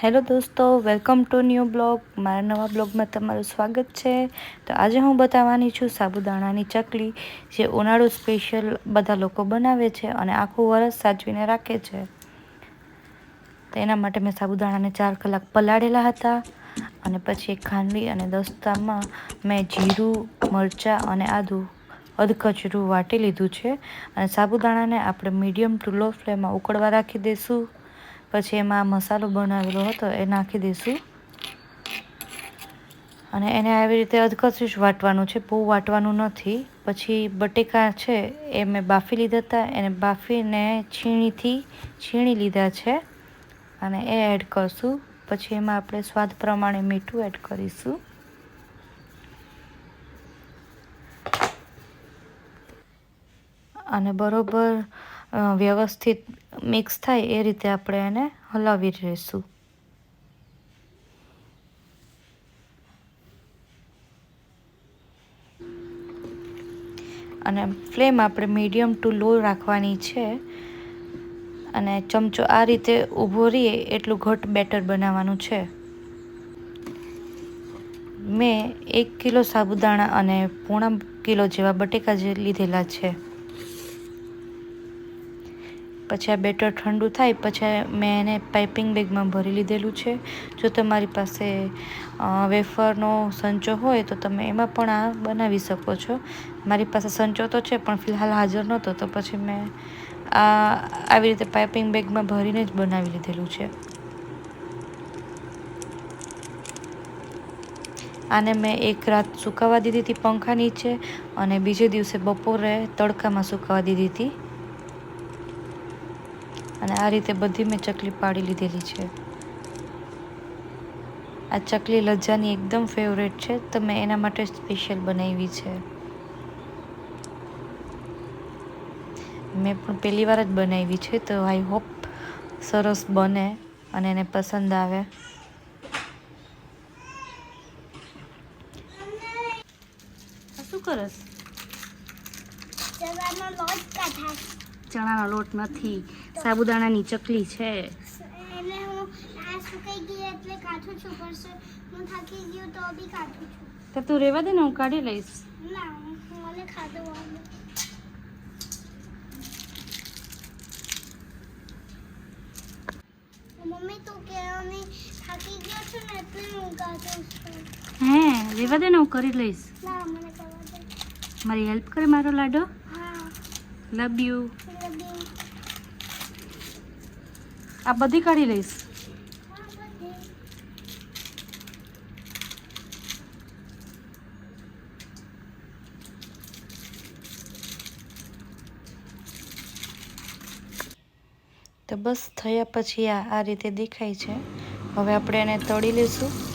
Hello દોસ્તો, welcome to new blog. મારા નવા બ્લોગમાં તમારું સ્વાગત છે. તો આજે હું બતાવવાની છું સાબુદાણાની ચકલી, જે ઉનાળુ સ્પેશિયલ બધા લોકો બનાવે છે અને આખું વરસ સાચવીને રાખે છે. તો એના માટે મેં સાબુદાણાને ચાર કલાક પલાળેલા હતા અને પછી એક ખાંડવી અને દસ્તામાં મેં જીરું, મરચાં અને આદું અધકચરું વાટી લીધું છે. અને સાબુદાણાને આપણે મીડિયમ ટુ લો ફ્લેમમાં ઉકળવા રાખી દઈશું પછી એમાં મસાલો બનાવેલો હતો એ નાખી દઈશું. અને એને આવી રીતે અધકચરું વાટવાનું છે, બહુ વાટવાનું નથી. પછી બટેકા છે એ મેં બાફી લીધા હતા, એને બાફીને છીણીથી છીણી લીધા છે અને એ એડ કરશું. પછી એમાં આપણે સ્વાદ પ્રમાણે મીઠું એડ કરીશું. અને બરોબર વ્યવસ્થિત મિક્સ થાય એ રીતે આપણે એને હલાવી રહીશું. અને ફ્લેમ આપણે મીડિયમ ટુ લો રાખવાની છે. અને ચમચો આ રીતે ઊભો રહીએ એટલું ઘટ બેટર બનાવવાનું છે. મેં એક કિલો સાબુદાણા અને પોણા કિલો જેવા બટેકા જે લીધેલા છે. પછી આ બેટર ઠંડુ થાય, પછી મેં એને પાઇપિંગ બેગમાં ભરી લીધેલું છે. જો તમારી પાસે વેફરનો સંચો હોય તો તમે એમાં પણ આ બનાવી શકો છો. મારી પાસે સંચો તો છે, પણ ફિલહાલ હાજર નહોતો, તો પછી મેં આ, આવી રીતે પાઇપિંગ બેગમાં ભરીને જ બનાવી લીધેલું છે. આને મેં એક રાત સુકાવા દીધી હતી પંખા નીચે અને બીજે દિવસે બપોરે તડકામાં સુકાવા દીધી હતી. અને આ રીતે બધી મેં ચકલી પાડી લીધેલી છે. આ ચકલી લજ્જાની એકદમ ફેવરેટ છે. તો મેં એના માટે સ્પેશિયલ બનાવી છે. મેં પણ પહેલી વાર જ બનાવી છે. તો આઈ હોપ સરસ બને અને એને પસંદ આવે. શું કરસ? ચણાનો લોટ નથી. સાબુદાણાની ચકલી છે. એટલે હું આ સુકાઈ ગઈ એટલે કાઠું છું પડશે હું થાકી ગયું તો બી કાઠું છું. તો તું રેવા દે ને હું કાઢી લઈશ. ના મને ખાધું મમ્મી તું કે અમે થાકી ગયો છું ને એટલે હું કાઢું છું. હે રહેવા દે ને હું કરી લઈશ. ના મને કરવા દે. મારી હેલ્પ કરે મારો લાડો. લવ યુ આ બધી કાઢી લઈશ. તો બસ થયા પછી આ આ રીતે દેખાય છે. હવે આપણે એને તળી લઈશું.